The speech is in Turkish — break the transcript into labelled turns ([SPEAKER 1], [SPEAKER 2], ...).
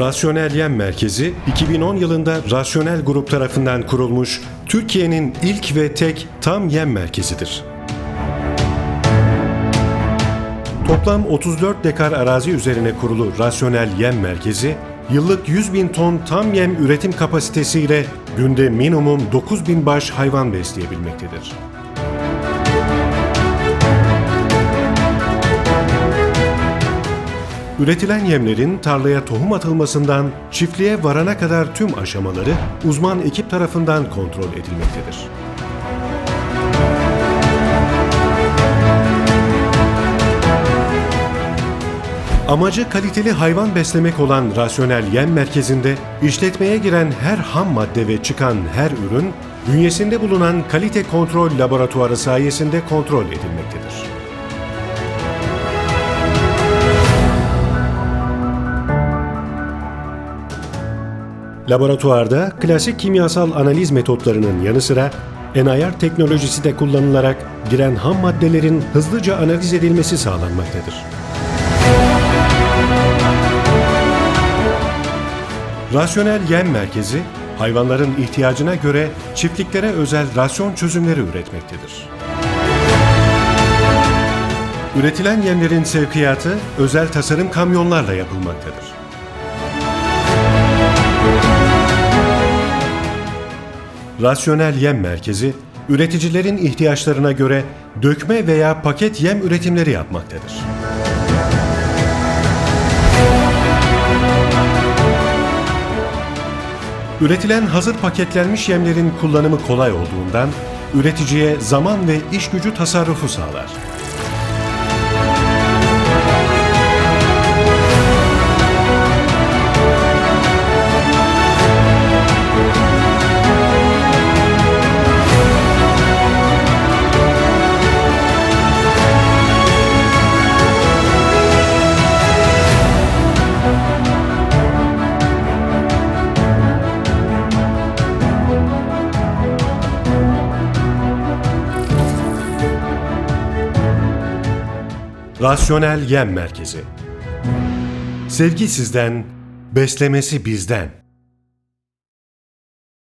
[SPEAKER 1] Rasyonel Yem Merkezi 2010 yılında Rasyonel Grup tarafından kurulmuş Türkiye'nin ilk ve tek tam yem merkezidir. Toplam 34 dekar arazi üzerine kurulu Rasyonel Yem Merkezi, yıllık 100 bin ton tam yem üretim kapasitesiyle günde minimum 9 bin baş hayvan besleyebilmektedir. Üretilen yemlerin tarlaya tohum atılmasından çiftliğe varana kadar tüm aşamaları uzman ekip tarafından kontrol edilmektedir. Amacı kaliteli hayvan beslemek olan rasyonel yem merkezinde işletmeye giren her ham madde ve çıkan her ürün bünyesinde bulunan kalite kontrol laboratuvarı sayesinde kontrol edilmektedir. Laboratuvarda klasik kimyasal analiz metotlarının yanı sıra NIR teknolojisi de kullanılarak giren ham maddelerin hızlıca analiz edilmesi sağlanmaktadır. Rasyonel Yem Merkezi, hayvanların ihtiyacına göre çiftliklere özel rasyon çözümleri üretmektedir. Üretilen yemlerin sevkiyatı özel tasarım kamyonlarla yapılmaktadır. Rasyonel Yem Merkezi, üreticilerin ihtiyaçlarına göre dökme veya paket yem üretimleri yapmaktadır. Üretilen hazır paketlenmiş yemlerin kullanımı kolay olduğundan üreticiye zaman ve iş gücü tasarrufu sağlar. Rasyonel Yem Merkezi Sevgi sizden, beslemesi bizden.